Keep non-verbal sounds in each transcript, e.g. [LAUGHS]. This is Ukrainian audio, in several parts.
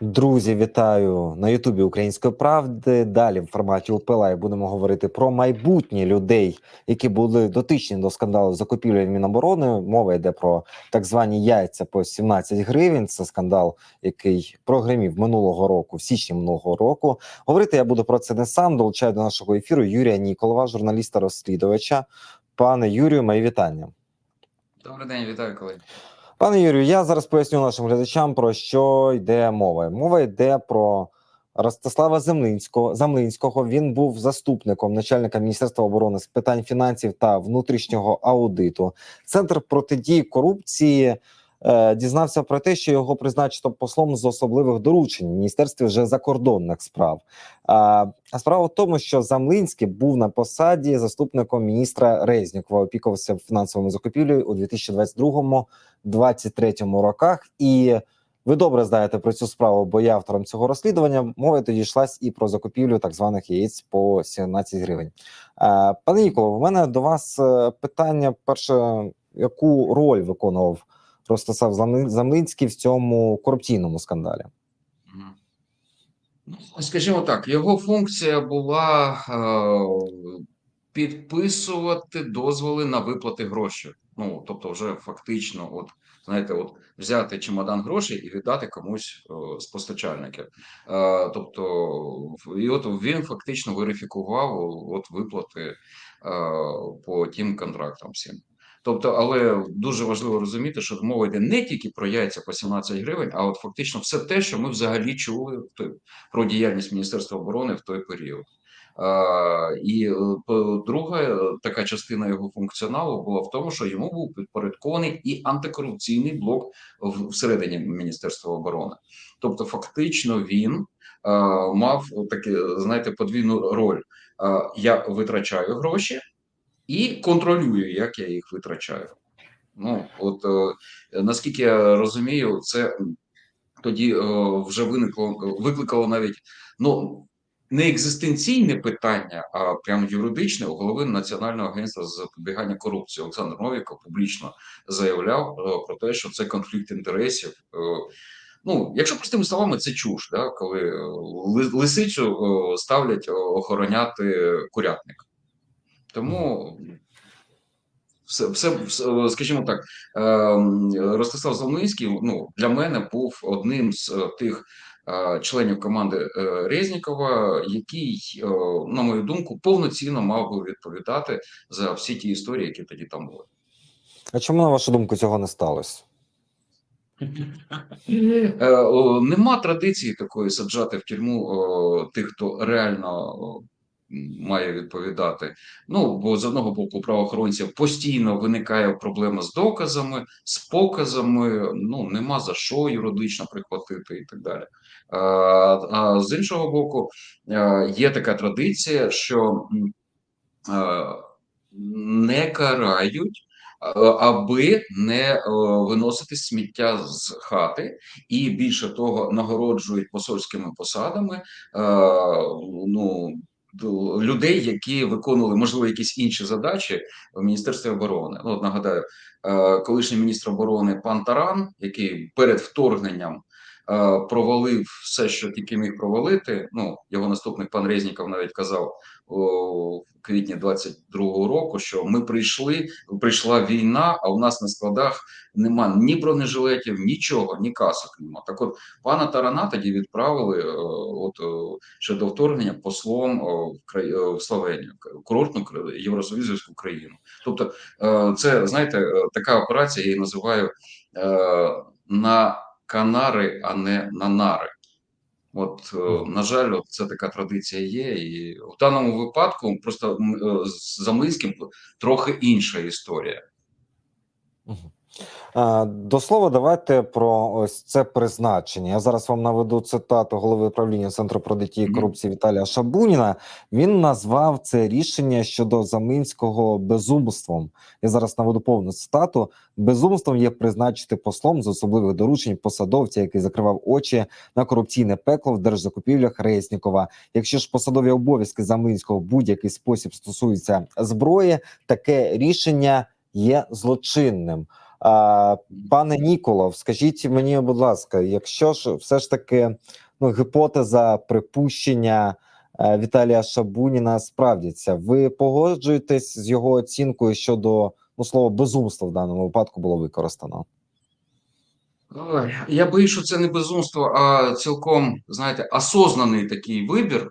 Друзі, вітаю на Ютубі Української правди. Далі в форматі УПЛА будемо говорити про майбутнє людей, які були дотичні до скандалу закупівлі Міноборони. Мова йде про так звані яйця по 17 гривень. Це скандал, який прогремів минулого року, в січні минулого року. Говорити я буду про це не сам. Долучаю до нашого ефіру Юрія Ніколова, журналіста-розслідувача. Пане Юрію, мої вітання. Добрий день, вітаю колеги. Пане Юрію, я зараз поясню нашим глядачам про що йде мова. Мова йде про Ростислава Землинського. Замлинського він був заступником начальника міністерства оборони з питань фінансів та внутрішнього аудиту. Центр протидії корупції дізнався про те, що його призначено послом з особливих доручень в міністерстві вже закордонних справ. А, справа в тому, що Замлинський був на посаді заступником міністра Резнікова, опікувався фінансовими закупівлею у 2022-2023 роках. І ви добре знаєте про цю справу, бо я автором цього розслідування. Мова тоді йшлась і про закупівлю так званих яєць по 17 гривень. Пане Ніколо, в мене до вас е, питання: перше, яку роль виконував Ростислав Замлин- Замлинський в цьому корупційному скандалі? Ну, скажімо так, його функція була е, підписувати дозволи на виплати грошей. Ну, тобто, вже фактично, от знаєте, от взяти чемодан грошей і віддати комусь е, з постачальників. Е, тобто, і от він фактично верифікував от виплати е, по тим контрактам всім. Тобто, але дуже важливо розуміти, що мова йде не тільки про яйця по 17 гривень, а от фактично все те, що ми взагалі чули про діяльність Міністерства оборони в той період. А, і е, друга така частина його функціоналу була в тому, що йому був підпорядкований і антикорупційний блок всередині Міністерства оборони. Тобто, фактично, він е, мав таке, знаєте, подвійну роль. Е, Я витрачаю гроші і контролюю, як я їх витрачаю. Ну, от е, наскільки я розумію, це тоді е, вже виникло, викликало навіть ну не екзистенційне питання, а прямо юридичне у голови Національного агентства з запобігання корупції Олександр Новіков публічно заявляв е, про те, що це конфлікт інтересів. Е, Ну, якщо простими словами, це чуш, да, коли е, лисицю е, ставлять е, охороняти курятник. Тому все, все, все, скажімо так, ем, Ростислав Залминський ну, для мене був одним з е, тих е, членів команди е, Резнікова, який, на мою думку, повноцінно мав би відповідати за всі ті історії, які тоді там були. А чому на вашу думку цього не сталося? Нема традиції такої саджати в тюрму тих, хто реально має відповідати. Ну бо з одного боку, правоохоронців постійно виникає проблема з доказами, з показами. Ну нема за що юридично прихватити і так далі. А, а з іншого боку, е, є така традиція, що е, не карають. Аби не е, виносити сміття з хати, і більше того, нагороджують посольськими посадами ну, людей, які виконували можливо якісь інші задачі в Міністерстві оборони. Ну, от нагадаю, е, колишній міністр оборони пан Таран, який перед вторгненням е, провалив все, що тільки міг провалити. Ну його наступник пан Резніков навіть казав у квітні 22-го року, що ми прийшли, прийшла війна, а у нас на складах нема ні бронежилетів, нічого, ні касок нема. Так от пана Тарана тоді відправили е, от ще до вторгнення послом е, в е, в Словенію, курортну Євросоюзівську країну. Тобто, це знаєте, така операція я її називаю на Канари, а не на нари. От, е, на жаль, от це така традиція є, і в даному випадку просто е, з Замлинським трохи інша історія. Мгм. А, До слова, давайте про ось це призначення. Я зараз вам наведу цитату голови правління Центру протидії корупції Віталія Шабуніна. Він назвав це рішення щодо Заминського безумством. Я зараз наведу повну цитату. Безумством є призначити послом з особливих доручень посадовця, який закривав очі на корупційне пекло в держзакупівлях Резнікова. Якщо ж посадові обов'язки Заминського будь-який спосіб стосуються зброї, таке рішення є злочинним. Пане Ніколов, скажіть мені, будь ласка, якщо ж все ж таки ну, гіпотеза припущення е, Віталія Шабуніна справдяться, ви погоджуєтесь з його оцінкою щодо ну, слова безумство в даному випадку було використано? Я боюсь, що це не безумство, а цілком, знаєте, осознаний такий вибір.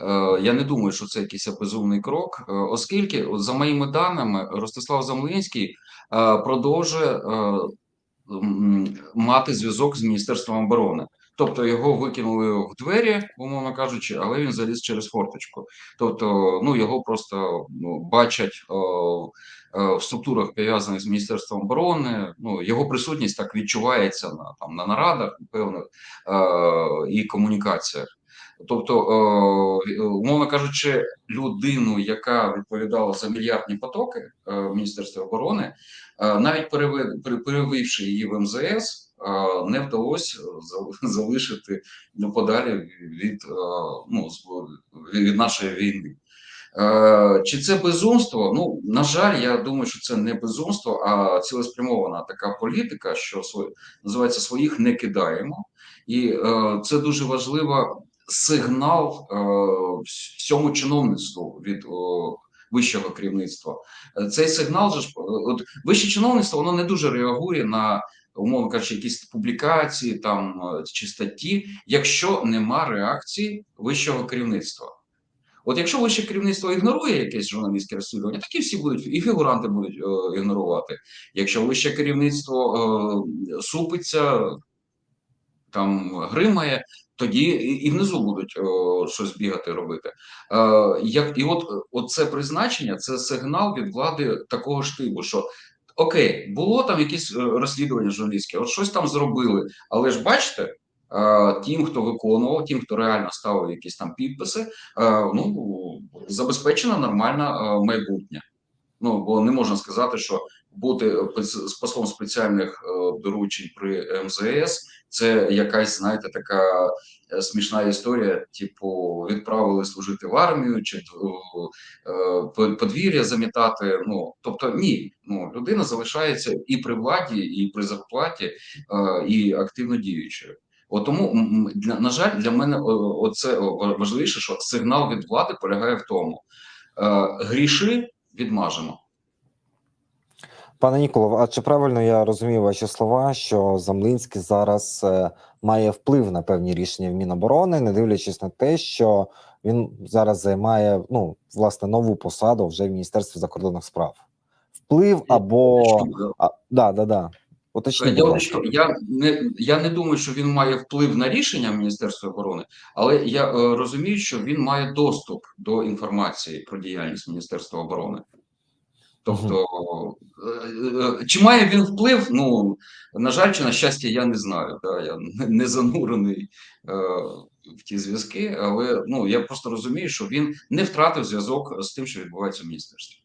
Е, Я не думаю, що це якийсь безумний крок, е, оскільки, за моїми даними, Ростислав Замлинський е, продовжує мати зв'язок з Міністерством оборони. Тобто його викинули в двері, умовно кажучи, але він заліз через форточку. Тобто, ну його просто ну, бачать о, е, в структурах пов'язаних з Міністерством оборони. Ну його присутність так відчувається на там на нарадах, певних е, і комунікаціях. Тобто, е, умовно кажучи, людину, яка відповідала за мільярдні потоки е, в Міністерстві оборони, е, навіть переви- пере- її в МЗС, не вдалося за- [LAUGHS] залишити подалі від, ну, від нашої війни. Чи це безумство? Ну, на жаль, я думаю, що це не безумство, а цілеспрямована така політика, що називається своїх не кидаємо. І це дуже важливо сигнал е, всьому чиновництву від вищого керівництва. Е, Цей сигнал же е, от вище чиновництво воно не дуже реагує на умовно кажучи, якісь публікації там чи статті, якщо нема реакції вищого керівництва. От якщо вище керівництво ігнорує якесь журналістське розслідування, такі всі будуть і фігуранти будуть е, ігнорувати. Якщо вище керівництво е, супиться, там гримає, тоді і, внизу будуть о, щось бігати робити. Е, як, і от, це призначення, це сигнал від влади такого ж типу, що окей, було там якісь е, розслідування журналістське, от щось там зробили, але ж бачите. е, Тим, хто виконував, тим, хто реально ставив якісь там підписи, е, ну забезпечено нормальне майбутнє. Ну бо не можна сказати, що бути е, з послом спеціальних е, доручень при МЗС це якась, знаєте, така е, смішна історія. Типу, відправили служити в армію чи подвір'я замітати. Ну тобто, ні, ну людина залишається і при владі, і при зарплаті, і активно діючою. От тому на жаль, для мене оце важливіше, що сигнал від влади полягає в тому: гріши відмажемо. Пане Ніколов, а чи правильно я розумію ваші слова, що Замлинський зараз е, має вплив на певні рішення в Міноборони, не дивлячись на те, що він зараз займає ну власне нову посаду вже в Міністерстві закордонних справ? Вплив або а, да, да, да. Я, я не я не думаю, що він має вплив на рішення Міністерства оборони, але я е, розумію, що він має доступ до інформації про діяльність Міністерства оборони. Тобто, е, е, чи має він вплив? Ну на жаль, чи на щастя, я не знаю. Да? Я не- занурений е, в ті зв'язки, але ну я просто розумію, що він не втратив зв'язок з тим, що відбувається в міністерстві.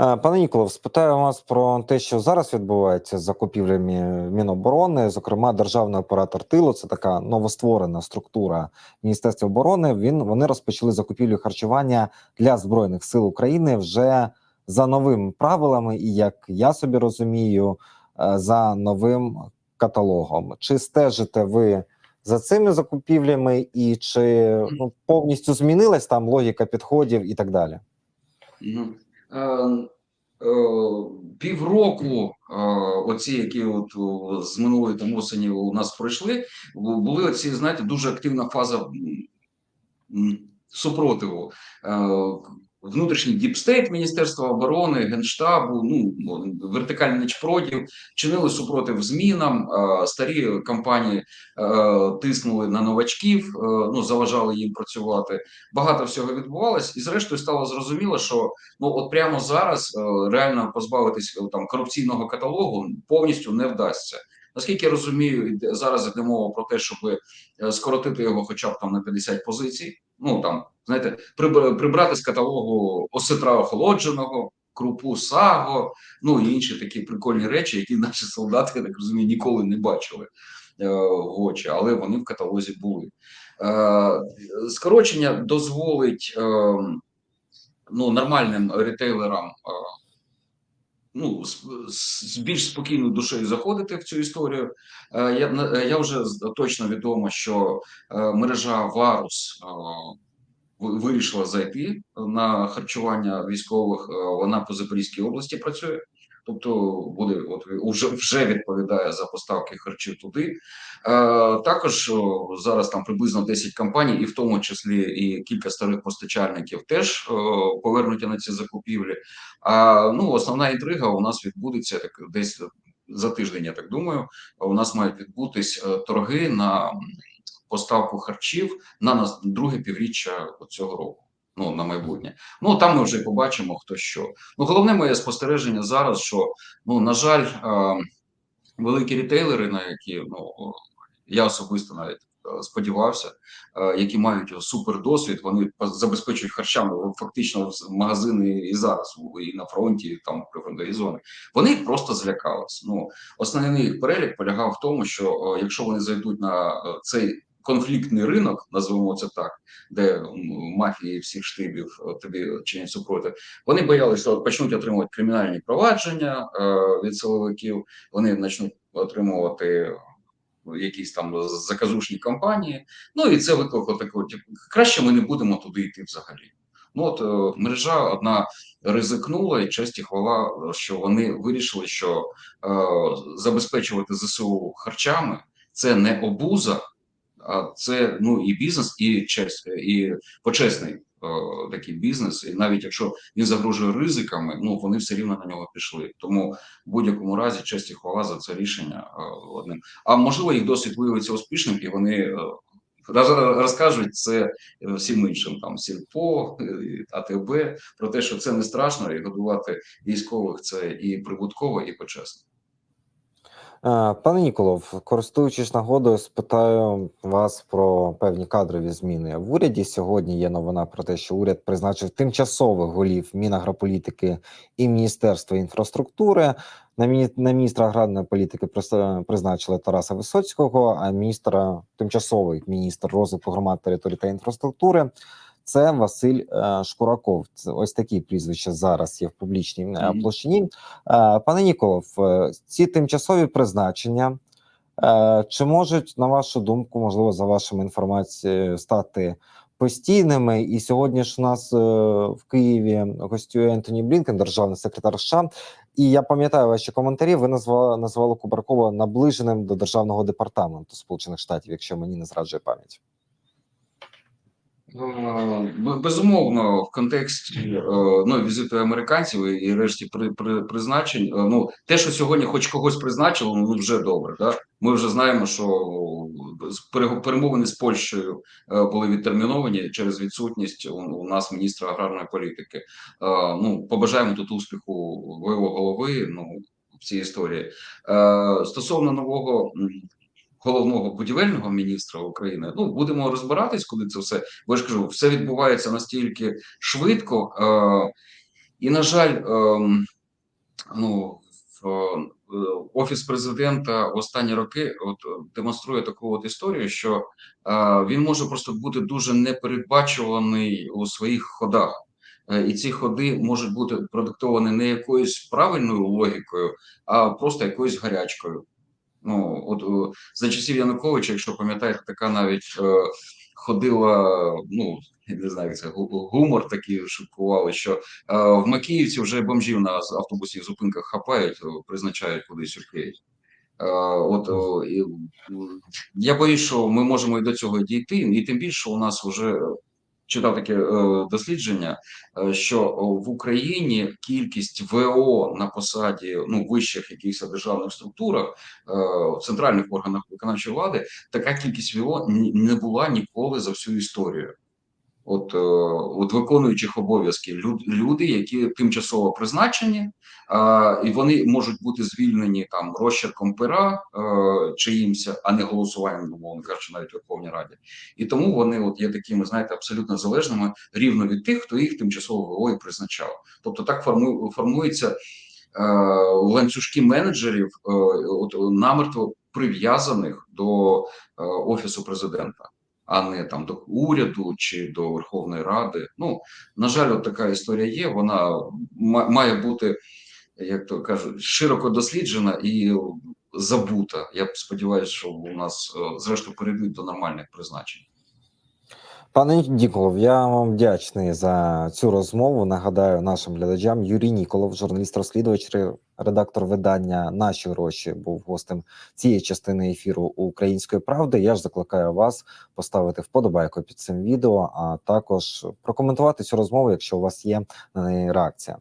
Е, Пане Ніколов, спитаю вас про те, що зараз відбувається з закупівлями Міноборони, зокрема, державний оператор тилу, це така новостворена структура Міністерства оборони. Він вони розпочали закупівлю харчування для збройних сил України вже за новими правилами, і як я собі розумію, е, за новим каталогом. Чи стежите ви за цими закупівлями, і чи ну, повністю змінилась там логіка підходів і так далі? Мгм. Е, е, Півроку оці, які от з минулої там осені у нас пройшли, були оці, знаєте, дуже активна фаза супротиву. Внутрішній діпстейт Міністерства оборони, Генштабу, ну вертикальний нечпродів чинили супротив змінам. е, Старі компанії е, тиснули на новачків, е, ну заважали їм працювати. Багато всього відбувалось, і зрештою стало зрозуміло, що ну от прямо зараз реально позбавитись там корупційного каталогу повністю не вдасться. Наскільки я розумію, зараз йде мова про те, щоб скоротити його хоча б там на 50 позицій. Ну там знаєте, прибрати з каталогу осетра охолодженого, крупу саго, ну і інші такі прикольні речі, які [LAUGHS] наші солдати, я так розумію, ніколи не бачили е, в очі, але вони в каталозі були. Е, скорочення дозволить е, ну, нормальним ретейлерам ну, з, з більш спокійною душею заходити в цю історію. Я, я вже точно відомо, що мережа Варус вирішила зайти на харчування військових. Е, Вона по Запорізькій області працює. Тобто буде от вже, вже відповідає за поставки харчів туди. Е, також о, зараз там приблизно 10 компаній, і в тому числі і кілька старих постачальників теж повернуті на ці закупівлі. А ну основна інтрига у нас відбудеться так десь за тиждень. Я так думаю. У нас мають відбутись е, торги на поставку харчів на друге півріччя цього року. Ну на майбутнє. Ну там ми вже побачимо хто що. Ну головне моє спостереження зараз, що ну на жаль, е, великі рітейлери, на які ну я особисто навіть е, сподівався, е, які мають супердосвід, вони по- забезпечують харчами фактично в магазини і зараз і на фронті, і там прифронтові зони. Вони просто злякалися. Ну основний їх перелік полягав в тому, що е, якщо вони зайдуть на цей конфліктний ринок, називаємо це так, де мафії всіх штибів е, тобі чинять супротив, вони боялися, що почнуть отримувати кримінальні провадження е, від силовиків, вони почнуть отримувати якісь там заказушні компанії. Ну і це викликало таку, краще ми не будемо туди йти взагалі. Ну от е, мережа одна ризикнула, і честь і хвала, що вони вирішили, що е, забезпечувати ЗСУ харчами це не обуза, це ну і бізнес, і честь, і почесний е, такий бізнес. І навіть якщо він загрожує ризиками, ну вони все рівно на нього пішли. Тому в будь-якому разі честь і хвала за це рішення е, одним. А можливо, їх досвід виявиться успішним, і вони е, роз- розкажуть це всім іншим, там сільпо, АТБ, про те, що це не страшно, і годувати військових це і прибутково, і почесно. Е, Пане Ніколов, користуючись нагодою, спитаю вас про певні кадрові зміни в уряді. Сьогодні є новина про те, що уряд призначив тимчасових голів Мінагрополітики і Міністерства інфраструктури. На на міністра аграрної політики призначили Тараса Висоцького, а міністра тимчасовий міністр розвитку громад території та інфраструктури. Це Василь е, Шкураков. Це ось такі прізвища зараз є в публічній е, Мгм. площині. Е, Пане Ніколов, ці тимчасові призначення е, чи можуть, на вашу думку, можливо, за вашими інформацією, стати постійними? І сьогодні ж у нас е, в Києві гостює Ентоні Блінкен, державний секретар США. І я пам'ятаю ваші коментарі. Ви назвали назвали Кубракова наближеним до державного департаменту Сполучених Штатів, якщо мені не зраджує пам'ять. Е, Безумовно, в контексті е, ну, візиту американців і решті при, при, призначень. е, Ну, те, що сьогодні хоч когось призначило, ну вже добре. Да? Ми вже знаємо, що перемовини з Польщею були відтерміновані через відсутність у, у нас міністра аграрної політики. Ну, побажаємо тут успіху ВО голови. Ну в цій історії стосовно нового. Головного будівельного міністра України, ну будемо розбиратись, коли це все бо я ж кажу, все відбувається настільки швидко, е, і на жаль, е, ну в, е, офіс президента в останні роки от демонструє таку от історію, що е, він може просто бути дуже непередбачуваний у своїх ходах. Е, І ці ходи можуть бути продиктовані не якоюсь правильною логікою, а просто якоюсь гарячкою. Ну от е, за часів Януковича, якщо пам'ятаєте, така навіть е, ходила, ну не знаю, це гумор такий шуткували, що е, в Макіївці вже бомжів на автобусних зупинках хапають, призначають кудись. Е, От я боюсь, що ми можемо і до цього дійти, і тим більше у нас вже читав таке е, дослідження, е, що в Україні кількість ВО на посаді ну вищих якихось державних структурах, е, центральних органах виконавчої влади, така кількість ВО не була ніколи за всю історію. От, е, от виконуючих обов'язки люд, люди, які тимчасово призначені, а, і вони можуть бути звільнені там розчерком пера е, чиїмся, а не голосуванням, умовно кажучи, навіть Верховній Раді. І тому вони от є такими, знаєте, абсолютно залежними рівно від тих, хто їх тимчасово ВО призначав. Тобто так форму, формується е, ланцюжки менеджерів, е, от намертво прив'язаних до е, офісу президента а не там до уряду чи до Верховної Ради. Ну на жаль, от така історія є. Вона має бути як то кажуть, широко досліджена і забута. Я сподіваюся, що у нас е, зрештою перейдуть до нормальних призначень. Пане Ніколов, я вам вдячний за цю розмову. Нагадаю нашим глядачам Юрій Ніколов, журналіст-розслідувач, редактор видання Наші гроші був гостем цієї частини ефіру Української правди. Я ж закликаю вас поставити вподобайку під цим відео, а також прокоментувати цю розмову, якщо у вас є на неї реакція.